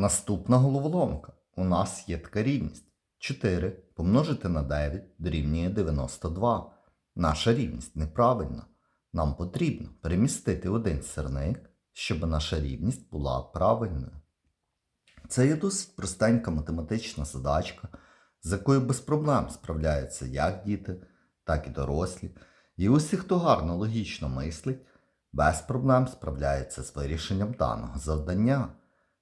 Наступна головоломка. У нас є така рівність. 4 помножити на 9 дорівнює 92. Наша рівність неправильна. Нам потрібно перемістити один сірник, щоб наша рівність була правильною. Це є досить простенька математична задачка, з якою без проблем справляються як діти, так і дорослі. І усі, хто гарно логічно мислить, без проблем справляється з вирішенням даного завдання.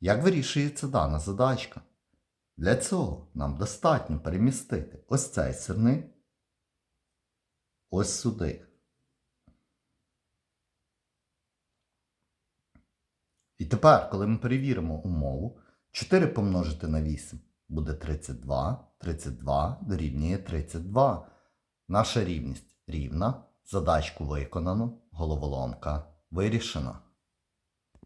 Як вирішується дана задачка? Для цього нам достатньо перемістити ось цей сирник ось сюди. І тепер, коли ми перевіримо умову, 4 помножити на 8 буде 32, 32 дорівнює 32. Наша рівність рівна, задачку виконано, головоломка вирішена.